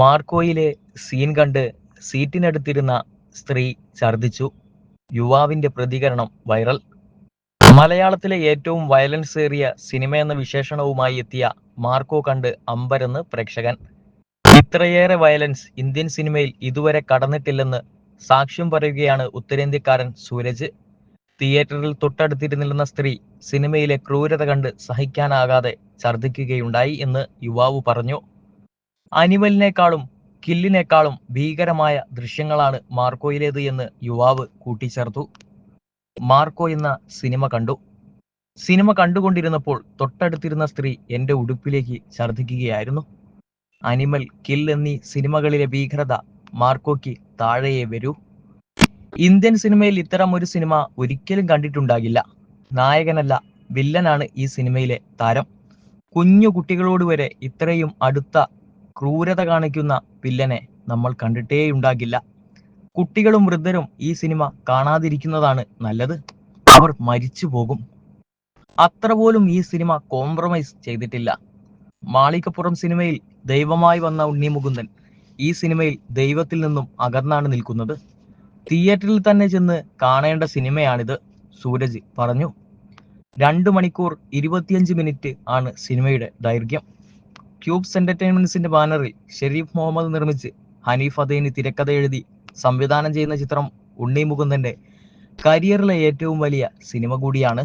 മാർക്കോയിലെ scene കണ്ട് സീറ്റിനടുത്തിരുന്ന സ്ത്രീ ഛർദിച്ചു യുവാവിന്റെ പ്രതികരണം വൈറൽ. മലയാളത്തിലെ ഏറ്റവും വയലൻസ് ഏറിയ എന്ന വിശേഷണവുമായി എത്തിയ മാർക്കോ കണ്ട് അമ്പരന്ന് പ്രേക്ഷകൻ. ഇത്രയേറെ വയലൻസ് ഇന്ത്യൻ സിനിമയിൽ ഇതുവരെ കടന്നിട്ടില്ലെന്ന് സാക്ഷ്യം പറയുകയാണ് ഉത്തരേന്ത്യക്കാരൻ സൂരജ്. തിയേറ്ററിൽ തൊട്ടടുത്തിരുന്നിരുന്ന സ്ത്രീ സിനിമയിലെ ക്രൂരത കണ്ട് സഹിക്കാനാകാതെ ഛർദ്ദിക്കുകയുണ്ടായി എന്ന് യുവാവ് പറഞ്ഞു. അനിമലിനേക്കാളും കില്ലിനേക്കാളും ഭീകരമായ ദൃശ്യങ്ങളാണ് മാർക്കോയിലേത് എന്ന് യുവാവ് കൂട്ടിച്ചേർത്തു. മാർക്കോ എന്ന സിനിമ കണ്ടു. സിനിമ കണ്ടുകൊണ്ടിരുന്നപ്പോൾ തൊട്ടടുത്തിരുന്ന സ്ത്രീ എന്റെ ഉടുപ്പിലേക്ക് ഛർദ്ദിക്കുകയായിരുന്നു. അനിമൽ കിൽ എന്നീ സിനിമകളിലെ ഭീകരത മാർക്കോയ്ക്ക് താഴെയേ വരൂ. ഇന്ത്യൻ സിനിമയിൽ ഇത്തരം ഒരു സിനിമ ഒരിക്കലും കണ്ടിട്ടുണ്ടാകില്ല. നായകനല്ല വില്ലനാണ് ഈ സിനിമയിലെ താരം. കുഞ്ഞു കുട്ടികളോട് വരെ ഇത്രയും അടുത്ത ക്രൂരത കാണിക്കുന്ന വില്ലനെ നമ്മൾ കണ്ടിട്ടേ കണ്ടിട്ടേയുണ്ടാകില്ല. കുട്ടികളും വൃദ്ധരും ഈ സിനിമ കാണാതിരിക്കുന്നതാണ് നല്ലത്. അവർ മരിച്ചു പോകും. അത്ര പോലും ഈ സിനിമ കോംപ്രമൈസ് ചെയ്തിട്ടില്ല. മാളികപ്പുറം സിനിമയിൽ ദൈവമായി വന്ന ഉണ്ണി മുകുന്ദൻ ഈ സിനിമയിൽ ദൈവത്തിൽ നിന്നും അകന്നാണ് നിൽക്കുന്നത്. തിയേറ്ററിൽ തന്നെ ചെന്ന് കാണേണ്ട സിനിമയാണിത് സൂരജ് പറഞ്ഞു. രണ്ടു മണിക്കൂർ ഇരുപത്തിയഞ്ച് മിനിറ്റ് ആണ് സിനിമയുടെ ദൈർഘ്യം. ക്യൂബ്സ് എന്റർടൈൻമെന്റ്സിന്റെ ബാനറിൽ ഷെരീഫ് മുഹമ്മദ് നിർമ്മിച്ച് ഹനീഫ് അദൈന് തിരക്കഥ എഴുതി സംവിധാനം ചെയ്യുന്ന ചിത്രം ഉണ്ണി മുകുന്ദന്റെ കരിയറിലെ ഏറ്റവും വലിയ സിനിമ കൂടിയാണ്